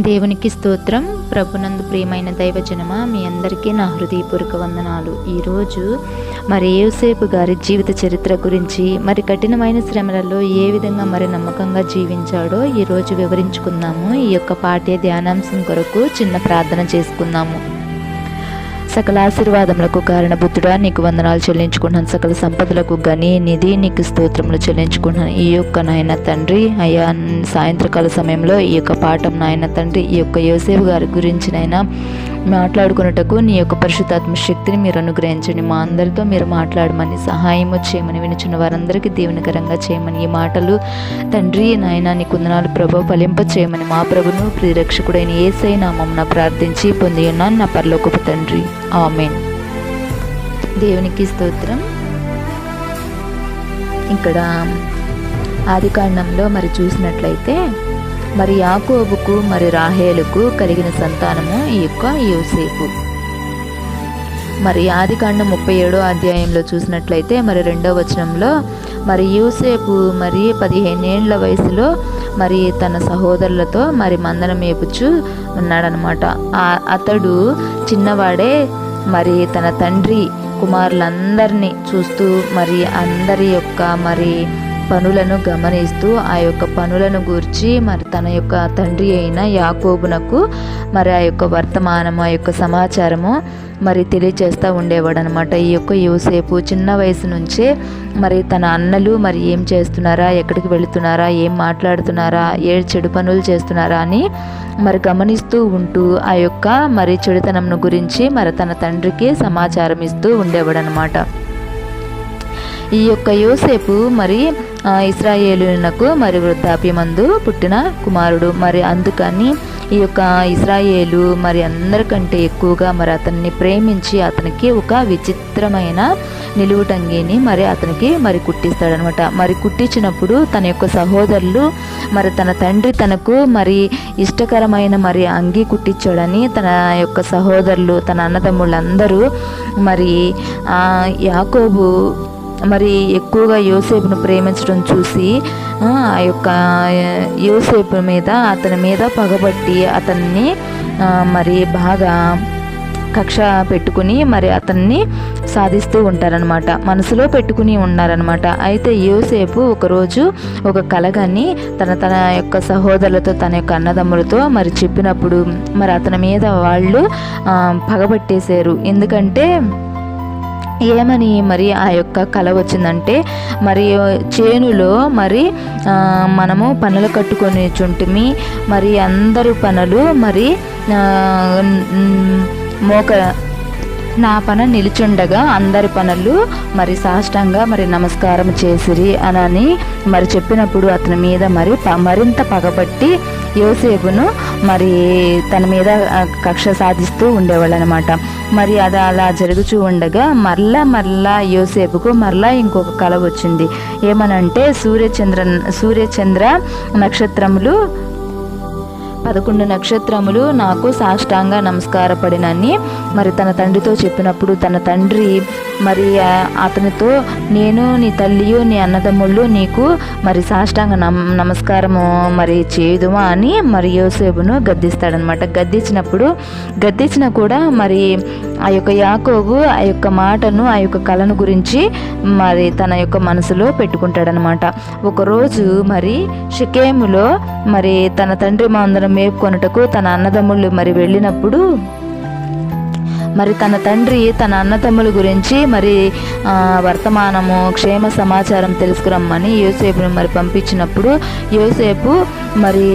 దేవునికి స్తోత్రం. ప్రభునందు ప్రియమైన దైవజనమ మీ అందరికీ నా హృదయపూర్వక వందనాలు. ఈరోజు మరి ఏసేపు గారి జీవిత చరిత్ర గురించి మరి కఠినమైన శ్రమలలో ఏ విధంగా మరి నమ్మకంగా జీవించాడో ఈరోజు వివరించుకుందాము. ఈ యొక్క పాఠ్య ధ్యానాంశం కొరకు చిన్న ప్రార్థన చేసుకుందాము. సకల ఆశీర్వాదములకు కారణబుద్ధుడా నీకు వందనాలు చెల్లించుకుంటున్నాను. సకల సంపదలకు గని నిధి నీకు స్తోత్రములు చెల్లించుకుంటున్నాను. ఈ యొక్క నాయన తండ్రి అయ్యా సాయంత్రకాల సమయంలో ఈ యొక్క పాఠం నాయన తండ్రి ఈ యొక్క యోసేపు గారి గురించినైనా మాట్లాడుకున్నటకు నీ యొక్క పరిశుద్ధాత్మ శక్తిని మీరు అనుగ్రహించండి. మా అందరితో మీరు మాట్లాడమని సహాయము చేయమని వినిచిన వారందరికీ దీవెనకరంగా చేయమని ఈ మాటలు తండ్రి నాయన నీ కుందనాలు ప్రభు ఫలింప చేయమని మా ప్రభును ప్రియరక్షకుడైన ఏసై నామం ప్రార్థించి పొంది ఉన్నాను నా పరలోకపు తండ్రి. ఆమెన్. దేవునికి స్తోత్రం. ఇక్కడ ఆదికాండంలో మరి చూసినట్లయితే మరి యాకోబుకు మరి రాహేలుకు కలిగిన సంతానము ఈ యొక్క యోసేపు. మరి ఆదికాండం ముప్పై ఏడో అధ్యాయంలో చూసినట్లయితే మరి రెండో వచనంలో మరి యూసేపు మరి పదిహేనేండ్ల వయసులో మరి తన సహోదరులతో మరి మందనం మేపుచు ఉన్నాడనమాట. అతడు చిన్నవాడే మరి తన తండ్రి కుమారులందరినీ చూస్తూ మరి అందరి యొక్క మరి పనులను గమనిస్తూ ఆ యొక్క పనులను గూర్చి మరి తన యొక్క తండ్రి అయిన యాకోబునకు మరి ఆ యొక్క వర్తమానము ఆ యొక్క సమాచారము మరి తెలియజేస్తూ ఉండేవాడు అనమాట ఈ యొక్క యువసేపు చిన్న వయసు నుంచే మరి తన అన్నలు మరి ఏం చేస్తున్నారా ఎక్కడికి వెళుతున్నారా ఏం మాట్లాడుతున్నారా ఏ చెడు పనులు చేస్తున్నారా అని మరి గమనిస్తూ ఉంటూ ఆ యొక్క మరి చెడుతనంను గురించి మరి తన తండ్రికి సమాచారం ఇస్తూ ఉండేవాడు అనమాట ఈ యొక్క యోసేపు మరి ఇస్రాయేలునకు మరి వృద్ధాప్యమందు పుట్టిన కుమారుడు. మరి అందుకని ఈ యొక్క ఇస్రాయేలు మరి అందరికంటే ఎక్కువగా మరి అతన్ని ప్రేమించి అతనికి ఒక విచిత్రమైన నిలువుటంగిని మరి అతనికి మరి కుట్టిస్తాడనమాట. మరి కుట్టించినప్పుడు తన యొక్క సహోదరులు మరి తన తండ్రి తనకు మరి ఇష్టకరమైన మరి అంగి కుట్టించాడని తన యొక్క సహోదరులు తన అన్నదమ్ముళ్ళందరూ మరి యాకోబు మరి ఎక్కువగా యోసేపును ప్రేమించడం చూసి ఆ యొక్క యోసేపు మీద అతని మీద పగబట్టి అతన్ని మరి బాగా కక్ష పెట్టుకుని మరి అతన్ని సాధిస్తూ ఉంటారనమాట మనసులో పెట్టుకుని ఉన్నారనమాట అయితే యోసేపు ఒకరోజు ఒక కలగని తన తన యొక్క సహోదరులతో తన యొక్క అన్నదమ్ములతో మరి చెప్పినప్పుడు మరి అతని మీద వాళ్ళు పగబట్టేశారు. ఎందుకంటే ఏమని మరి ఆ యొక్క కళ వచ్చిందంటే మరి చేనులో మరి మనము పనులు కట్టుకొని చుంటిమి మరి అందరు పనులు మరి మోక నా పన నిలుచుండగా అందరి పనులు మరి సాష్టంగా మరి నమస్కారం చేసిరి అని మరి చెప్పినప్పుడు అతని మీద మరి మరింత పగబట్టి యోసేపును మరి తన మీద కక్ష సాధిస్తూ ఉండేవాళ్ళు అనమాట మరి అది అలా జరుగుచూ ఉండగా మరలా మరలా యోసేపుకు మరలా ఇంకొక కళ వచ్చింది. ఏమనంటే సూర్యచంద్ర సూర్యచంద్ర నక్షత్రములు పదకొండు నక్షత్రములు నాకు సాష్టాంగ నమస్కారపడినని మరి తన తండ్రితో చెప్పినప్పుడు తన తండ్రి మరి అతనితో నేను నీ తల్లియు నీ అన్నదమ్ముళ్ళు నీకు మరి సాష్టాంగ నమ నమస్కారము మరి చేయుదుమా అని మరి యోసేపును గద్దిస్తాడనమాట గద్దించినప్పుడు గద్దించిన కూడా మరి ఆ యొక్క యాకోబు ఆ యొక్క మాటను ఆ యొక్క కళను గురించి మరి తన యొక్క మనసులో పెట్టుకుంటాడనమాట. ఒకరోజు మరి షికేములో మరి తన తండ్రి మాందరం మేపుకొనుటకు తన అన్నదమ్ముళ్ళు మరి వెళ్ళినప్పుడు మరి తన తండ్రి తన అన్నతమ్ముల గురించి మరి వర్తమానము క్షేమ సమాచారం తెలుసుకురమ్మని యోసేపుని మరి పంపించినప్పుడు యోసేపు మరి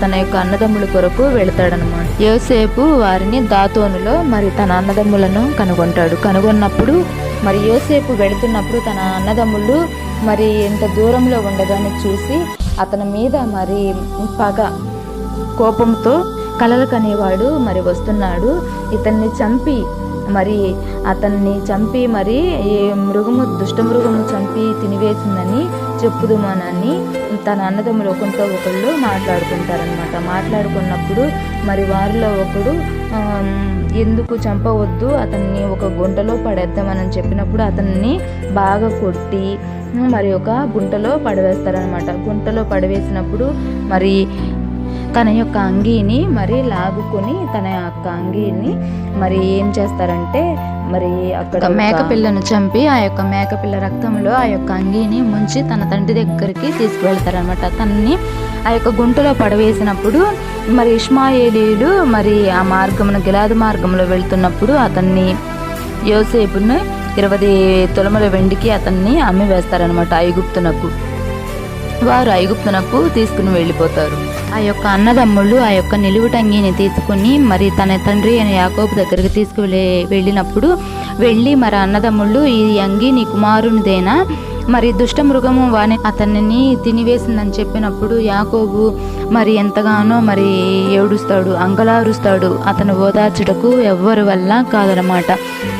తన యొక్క అన్నదమ్ముల కొరకు వెళతాడనమాట యోసేపు వారిని దాతోనులో మరి తన అన్నదమ్ములను కనుగొంటాడు. కనుగొన్నప్పుడు మరి యోసేపు వెళుతున్నప్పుడు తన అన్నదమ్ముళ్ళు మరి ఎంత దూరంలో ఉండగానే చూసి అతని మీద మరి పగ కోపంతో కలలు కనేవాడు మరి వస్తున్నాడు. ఇతన్ని చంపి మరి అతన్ని చంపి మరి ఏ మృగము దుష్టమృగము చంపి తినివేసిందని చెప్పుదుమానాన్ని తన అన్నదమ్ములు ఒకరితో ఒకళ్ళు మాట్లాడుకుంటారనమాట మాట్లాడుకున్నప్పుడు మరి వారిలో ఒకడు ఎందుకు చంపవద్దు అతన్ని ఒక గుంటలో పడేద్దామని చెప్పినప్పుడు అతన్ని బాగా కొట్టి మరి ఒక గుంటలో పడవేస్తారనమాట గుంటలో పడవేసినప్పుడు మరి తన యొక్క అంగీని మరి లాగుకొని తన యొక్క అంగీని మరి ఏం చేస్తారంటే మరి అక్కడ ఒక ఒక- మేక పిల్లను చంపి ఆ యొక్క మేక పిల్ల రక్తంలో ఆ యొక్క అంగీని ముంచి తన తండ్రి దగ్గరికి తీసుకువెళ్తారనమాట తనని ఆ యొక్క గుంటలో పడవేసినప్పుడు మరి ఇష్మాయేలీలు మరి ఆ మార్గమును గిలాదు మార్గంలో వెళ్తున్నప్పుడు అతన్ని యోసేపును ఇరవై తులముల వెండికి అతన్ని అమ్మి వేస్తారనమాట ఐగుప్తునకు వారు ఐగుప్తునకు తీసుకుని వెళ్ళిపోతారు. ఆ యొక్క అన్నదమ్ముళ్ళు ఆ యొక్క నిలువుటంగిని తీసుకుని మరి తన తండ్రి అయిన యాకోబు దగ్గరికి తీసుకువెళ్ళి వెళ్ళినప్పుడు వెళ్ళి మరి అన్నదమ్ముళ్ళు ఈ అంగి నీ కుమారునిదేనా? మరి దుష్ట మృగము వాని అతనిని తినివేసిందని చెప్పినప్పుడు యాకోబు మరి ఎంతగానో మరి ఏడుస్తాడు అంగలారుస్తాడు. అతను ఓదార్చుటకు ఎవ్వరి వల్ల కాదనమాట.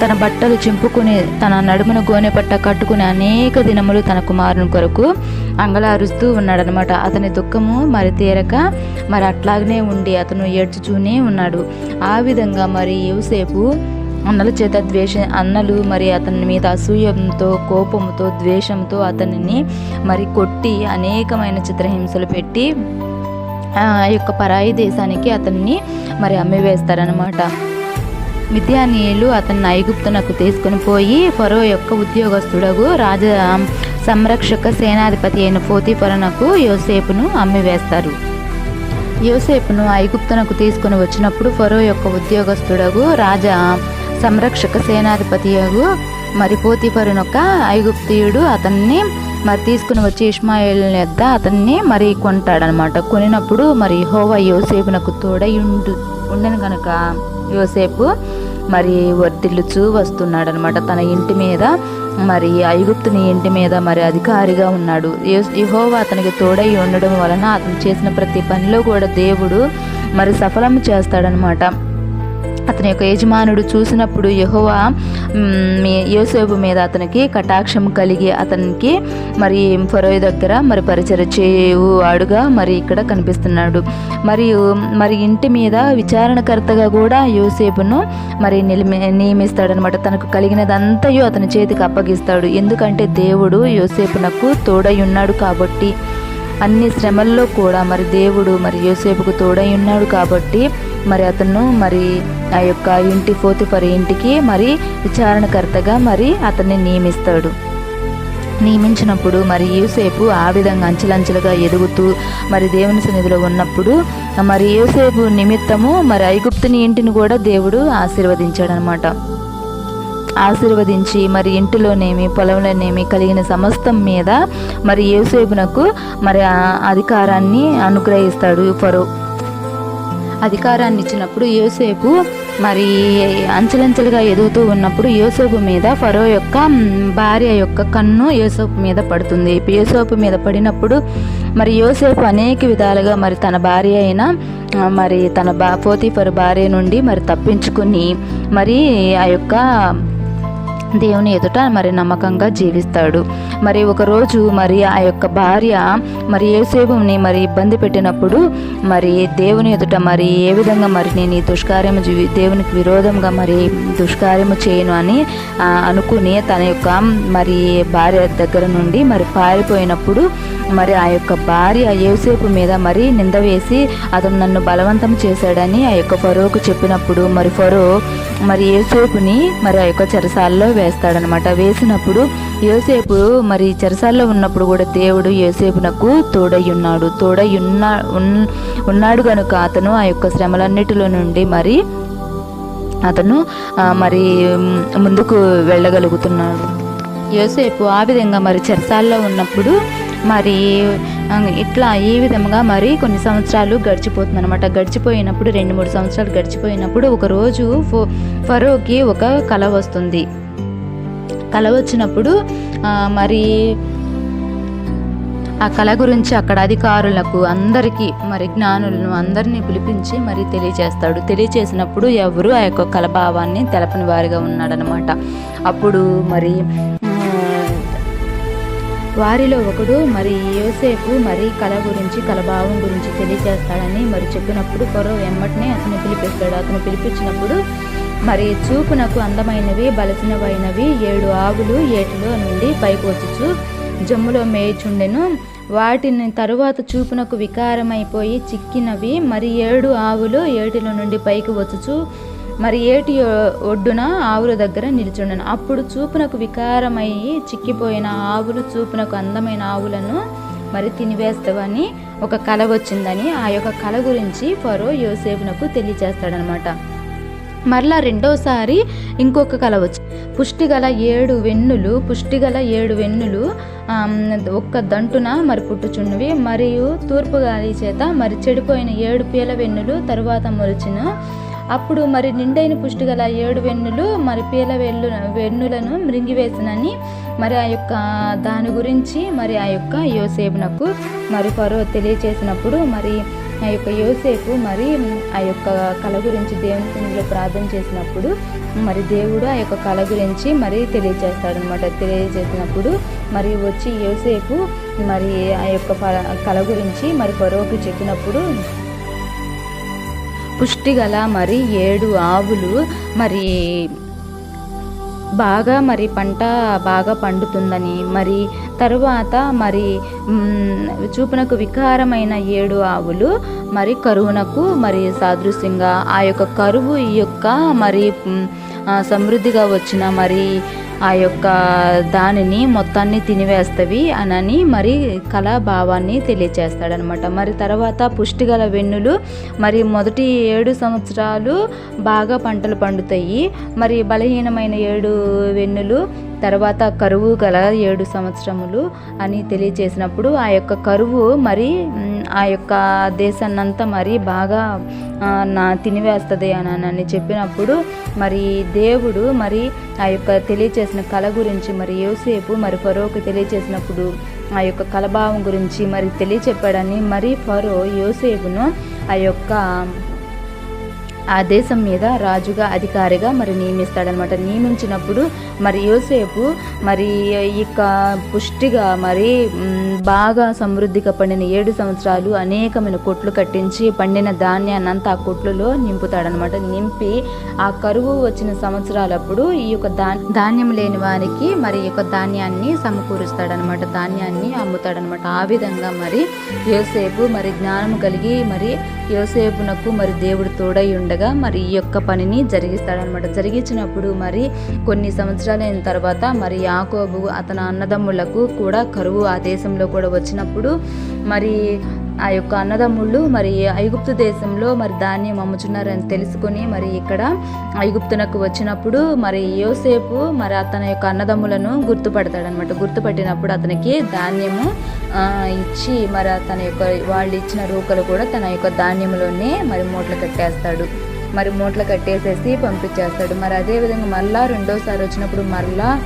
తన బట్టలు చింపుకుని తన నడుమున గోనె పట్ట కట్టుకుని అనేక దినములు తన కుమారుని కొరకు అంగలారుస్తూ ఉన్నాడనమాట. అతని దుఃఖము మరి తీరక మరి అట్లాగనే ఉండి అతను ఏడ్చుచూనే ఉన్నాడు. ఆ విధంగా మరి యువసేపు అన్నల చేత ద్వేష అన్నలు మరి అతని మీద అసూయంతో కోపంతో ద్వేషంతో అతనిని మరి కొట్టి అనేకమైన చిత్రహింసలు పెట్టి ఆ యొక్క పరాయి దేశానికి అతన్ని మరి అమ్మివేస్తారనమాట మిథ్యానీయులు అతన్ని ఐగుప్తునకు తీసుకుని పోయి ఫరో యొక్క ఉద్యోగస్తుడగు రాజ సంరక్షక సేనాధిపతి అయిన పోతీఫరనకు యోసేపును అమ్మివేస్తారు. యోసేపును ఐగుప్తునకు తీసుకుని వచ్చినప్పుడు ఫరో యొక్క ఉద్యోగస్తుడగు రాజా సంరక్షక సేనాధిపతియగు మరి పోతీఫరునొక్క ఐగుప్తియుడు అతన్ని మరి తీసుకుని వచ్చి ఇష్మాయిల్ యొద్ద అతన్ని మరి కొంటాడనమాట. కొనినప్పుడు మరి హోవా యోసేపునకు తోడై ఉండు ఉండను కనుక యోసేపు మరి వర్ధిల్లుచూ వస్తున్నాడనమాట. తన ఇంటి మీద మరి ఐగుప్తుని ఇంటి మీద మరి అధికారిగా ఉన్నాడు. యహోవా అతనికి తోడై ఉండడం వలన అతను చేసిన ప్రతి పనిలో కూడా దేవుడు మరి సఫలం చేస్తాడనమాట. అతని యొక్క యజమానుడు చూసినప్పుడు యహోవా యోసేపు మీద అతనికి కటాక్షం కలిగి అతనికి మరి ఫరోయ్ దగ్గర మరి పరిచయ చేయువాడుగా మరి ఇక్కడ కనిపిస్తున్నాడు. మరియు మరి ఇంటి మీద విచారణకర్తగా కూడా యోసేపును మరి నిలిమి నియమిస్తాడనమాట. తనకు కలిగినదంతయు అతని చేతికి అప్పగిస్తాడు. ఎందుకంటే దేవుడు యోసేపునకు తోడై ఉన్నాడు కాబట్టి. అన్ని శ్రమల్లో కూడా మరి దేవుడు మరి యోసేపుకు తోడై ఉన్నాడు కాబట్టి మరి అతను మరి ఆ యొక్క ఇంటి పోతిఫర్ ఇంటికి మరి విచారణకర్తగా మరి అతన్ని నియమిస్తాడు. నియమించినప్పుడు మరి యూసేపు ఆ విధంగా అంచెలంచెలుగా ఎదుగుతూ మరి దేవుని సన్నిధిలో ఉన్నప్పుడు మరి యూసేపు నిమిత్తము మరి ఐగుప్తుని ఇంటిని కూడా దేవుడు ఆశీర్వదించాడనమాట. ఆశీర్వదించి మరి ఇంటిలోనేమి పొలంలోనేమి కలిగిన సమస్తం మీద మరి ఏసేపునకు మరి అధికారాన్ని అనుగ్రహిస్తాడు ఫరో. అధికారాన్ని ఇచ్చినప్పుడు యోసేపు మరి అంచెలంచెలుగా ఎదుగుతూ ఉన్నప్పుడు యోసేపు మీద ఫరో యొక్క భార్య యొక్క కన్ను యోసేపు మీద పడుతుంది. యోసేపు మీద పడినప్పుడు మరి యోసేపు అనేక విధాలుగా మరి తన భార్య అయిన మరి తన బా పోతీఫరు భార్య నుండి మరి తప్పించుకుని మరి ఆ యొక్క దేవుని ఎదుట మరి నమ్మకంగా జీవిస్తాడు. మరి ఒకరోజు మరి ఆ యొక్క భార్య మరి ఏసేపుని మరి ఇబ్బంది పెట్టినప్పుడు మరి దేవుని ఎదుట మరి ఏ విధంగా మరి నేను ఈ దుష్కార్యము జీవి దేవునికి విరోధంగా మరి దుష్కార్యము చేయను అని అనుకుని తన యొక్క మరి భార్య దగ్గర నుండి మరి పారిపోయినప్పుడు మరి ఆ యొక్క భార్య ఏసేపు మీద మరి నింద వేసి అతను నన్ను బలవంతం చేశాడని ఆ యొక్క ఫరోకు చెప్పినప్పుడు మరి ఫరో మరి ఏసేపుని మరి ఆ యొక్క చెరసాల్లో వేస్తాడనమాట వేసినప్పుడు యోసేపు మరి చెరసాల్లో ఉన్నప్పుడు కూడా దేవుడు యోసేపునకు తోడయ్యున్నాడు. తోడయ్యున్నా ఉన్- ఉన్నాడు కనుక అతను ఆ యొక్క శ్రమలన్నిటిలో నుండి మరి అతను మరి ముందుకు వెళ్ళగలుగుతున్నాడు. యోసేపు ఆ విధంగా మరి చెరసాల్లో ఉన్నప్పుడు మరి ఇట్లా ఈ విధంగా మరి కొన్ని సంవత్సరాలు గడిచిపోతుంది అనమాట గడిచిపోయినప్పుడు రెండు మూడు సంవత్సరాలు గడిచిపోయినప్పుడు ఒక రోజు ఫరోకి ఒక కల వస్తుంది. కల వచ్చినప్పుడు మరి ఆ కళ గురించి అక్కడ అధికారులకు అందరికీ మరి జ్ఞానులను అందరినీ పిలిపించి మరి తెలియజేస్తాడు. తెలియజేసినప్పుడు ఎవరు ఆ యొక్క కళ భావాన్ని తెలపని వారిగా ఉన్నాడనమాట అప్పుడు మరి వారిలో ఒకడు మరి యోసేపు మరి కళ గురించి కలభావం గురించి తెలియజేస్తాడని మరి చెప్పినప్పుడు కొరవ వెంబటనే అతను పిలిపిస్తాడు. అతను పిలిపించినప్పుడు మరి చూపునకు అందమైనవి బలసినవైనవి ఏడు ఆవులు ఏటిలో నుండి పైకి వచ్చుచు జమ్ములో మేయుచుండెను వాటిని తరువాత చూపునకు వికారమైపోయి చిక్కినవి మరి ఏడు ఆవులు ఏటిలో నుండి పైకి వచ్చుచు మరి ఏటి ఒడ్డున ఆవుల దగ్గర నిల్చుండెను. అప్పుడు చూపునకు వికారమయ్యి చిక్కిపోయిన ఆవులు చూపునకు అందమైన ఆవులను మరి తినివేస్తావని ఒక కల వచ్చిందని ఆ యొక్క కళ గురించి ఫరో యోసేపునకు తెలియజేస్తాడనమాట మరలా రెండోసారి ఇంకొక కళ వచ్చి పుష్టిగల ఏడు వెన్నులు పుష్టిగల ఏడు వెన్నులు ఒక్క దంటున మరి పుట్టుచున్నవి మరియు తూర్పు గాలి చేత మరి చెడిపోయిన ఏడు పీల వెన్నులు తరువాత మొలిచిన. అప్పుడు మరి నిండైన పుష్టిగల ఏడు వెన్నులు మరి పీల వెన్ను వెన్నులను మృంగివేసినని మరి ఆ యొక్క దాని గురించి మరి ఆ యొక్క యోసేపునకు మరి ఫరో తెలియచేసినప్పుడు మరి ఆ యొక్క యోసేపు మరి ఆ యొక్క కళ గురించి దేవుని ప్రార్థన చేసినప్పుడు మరి దేవుడు ఆ యొక్క కళ గురించి మరి తెలియజేస్తాడనమాట తెలియజేసినప్పుడు మరి వచ్చి యోసేపు మరి ఆ యొక్క కళ గురించి మరి పొరవకు చెప్పినప్పుడు పుష్టిగల మరి ఏడు ఆవులు మరి బాగా మరి పంట బాగా పండుతుందని మరి తరువాత మరి చూపునకు వికారమైన ఏడు ఆవులు మరి కరువునకు మరి సాదృశ్యంగా ఆ యొక్క కరువు ఈ యొక్క మరి సమృద్ధిగా వచ్చిన మరి ఆ యొక్క దానిని మొత్తాన్ని తినివేస్తవి అనని మరి కళాభావాన్ని తెలియచేస్తాడనమాట. మరి తర్వాత పుష్టిగల వెన్నులు మరి మొదటి ఏడు సంవత్సరాలు బాగా పంటలు పండుతాయి. మరి బలహీనమైన ఏడు వెన్నులు తర్వాత కరువు గల ఏడు సంవత్సరములు అని తెలియచేసినప్పుడు ఆ యొక్క కరువు మరి ఆ యొక్క దేశాన్నంతా మరి బాగా నా తినివేస్తుంది అని అని చెప్పినప్పుడు మరి దేవుడు మరి ఆ యొక్క తెలియచేసిన కళ గురించి మరి యోసేపు మరి ఫరోకు తెలియచేసినప్పుడు ఆ యొక్క కలభావం గురించి మరి తెలియచెప్పాడని మరి ఫరో యోసేపును ఆ యొక్క ఆ దేశం మీద రాజుగా అధికారిగా మరి నియమిస్తాడనమాట నియమించినప్పుడు మరి యోసేపు మరి ఇక పుష్టిగా మరి బాగా సమృద్ధిగా పండిన ఏడు సంవత్సరాలు అనేకమైన కొట్లు కట్టించి పండిన ధాన్యాన్ని అంతా ఆ కొట్లలో నింపుతాడనమాట నింపి ఆ కరువు వచ్చిన సంవత్సరాలప్పుడు ఈ యొక్క ధాన్యం లేని వారికి మరి ఈ యొక్క ధాన్యాన్ని సమకూరుస్తాడనమాట ధాన్యాన్ని అమ్ముతాడనమాట ఆ విధంగా మరి యోసేపు మరి జ్ఞానం కలిగి మరి యోసేపునకు మరి దేవుడు తోడై ఉండగా మరి ఈ యొక్క పనిని జరిగిస్తాడనమాట జరిగించినప్పుడు మరి కొన్ని సంవత్సరాలైన తర్వాత మరి యాకోబు అతని అన్నదమ్ములకు కూడా కరువు ఆ దేశంలో కూడా వచ్చినప్పుడు మరి ఆ యొక్క అన్నదమ్ముళ్ళు మరి ఐగుప్తు దేశంలో మరి ధాన్యం అమ్ముచున్నారని తెలుసుకొని మరి ఇక్కడ ఐగుప్తునకు వచ్చినప్పుడు మరి యోసేపు మరి అతని యొక్క అన్నదమ్ములను గుర్తుపడతాడనమాట గుర్తుపట్టినప్పుడు అతనికి ధాన్యము ఇచ్చి మరి తన యొక్క వాళ్ళు ఇచ్చిన రూకలు కూడా తన యొక్క ధాన్యంలోనే మరి మూటలు కట్టేస్తాడు. మరి మూటలు కట్టేసేసి పంపించేస్తాడు. మరి అదేవిధంగా మళ్ళా రెండోసారి వచ్చినప్పుడు మరలా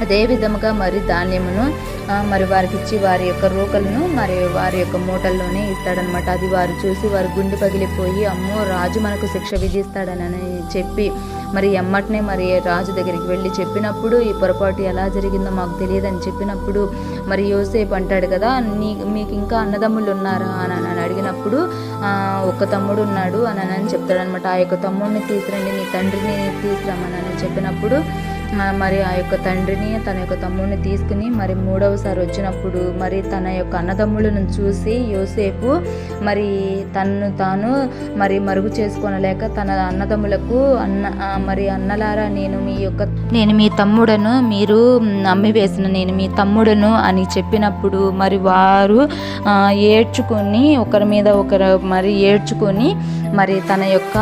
అదే విధముగా మరి ధాన్యమును మరి వారికి ఇచ్చి వారి యొక్క రూకలను మరి వారి యొక్క మూటల్లోనే ఇస్తాడనమాట అది వారు చూసి వారి గుండె పగిలిపోయి అమ్మో రాజు మనకు శిక్ష విధిస్తాడనని చెప్పి మరి ఎమ్మటనే మరి రాజు దగ్గరికి వెళ్ళి చెప్పినప్పుడు ఈ పొరపాటు ఎలా జరిగిందో మాకు తెలియదని చెప్పినప్పుడు మరి యోసేపు అంటాడు కదా నీ మీకు ఇంకా అన్నదమ్ములు ఉన్నారా? అని అని అడిగినప్పుడు ఒక తమ్ముడు ఉన్నాడు అని అని చెప్తాడనమాట ఆ యొక్క తమ్ముడిని తీసురండి నీ తండ్రిని తీసుకురమ్మని అని చెప్పినప్పుడు మరి ఆ యొక్క తండ్రిని తన యొక్క తమ్ముడిని తీసుకుని మరి మూడవసారి వచ్చినప్పుడు మరి తన యొక్క అన్నదమ్ములను చూసి యోసేపు మరి తన్ను తాను మరి మరుగు చేసుకోనలేక తన అన్నదమ్ములకు అన్న మరి అన్నలారా నేను మీ యొక్క నేను మీ తమ్ముడను మీరు అమ్మివేసిన నేను మీ తమ్ముడను అని చెప్పినప్పుడు మరి వారు ఏడ్చుకొని ఒకరి మీద ఒకరు మరి ఏడ్చుకొని మరి తన యొక్క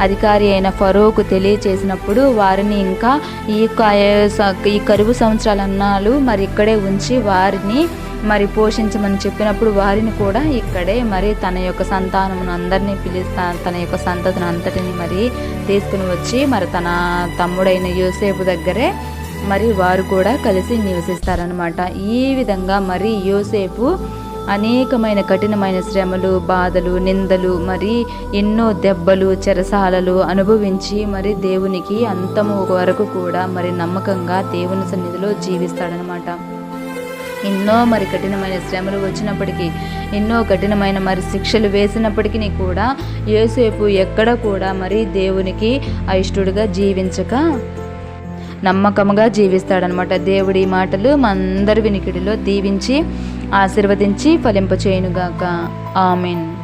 అధికారి అయిన ఫరోకు తెలియచేసినప్పుడు వారిని ఇంకా ఈ ఈ కరువు సంవత్సరాల అన్నాలు మరి ఇక్కడే ఉంచి వారిని మరి పోషించమని చెప్పినప్పుడు వారిని కూడా ఇక్కడే మరి తన యొక్క సంతానమును అందరినీ పిలుస్తా తన యొక్క సంతతిని అంతటిని మరి తీసుకుని వచ్చి మరి తన తమ్ముడైన యోసేపు దగ్గరే మరి వారు కూడా కలిసి నివసిస్తారనమాట ఈ విధంగా మరి యోసేపు అనేకమైన కఠినమైన శ్రమలు బాధలు నిందలు మరి ఎన్నో దెబ్బలు చెరసాలలు అనుభవించి మరి దేవునికి అంతము వరకు కూడా మరి నమ్మకంగా దేవుని సన్నిధిలో జీవిస్తాడనమాట. ఎన్నో మరి కఠినమైన శ్రమలు వచ్చినప్పటికీ ఎన్నో కఠినమైన మరి శిక్షలు వేసినప్పటికీ కూడా ఏసేపు ఎక్కడ కూడా మరి దేవునికి అయిష్టుడిగా జీవించక నమ్మకముగా జీవిస్తాడనమాట. దేవుడి మాటలు మా అందరి వినికిడిలో దీవించి ఆశీర్వదించి ఫలింపచేయునుగాక. ఆమెన్.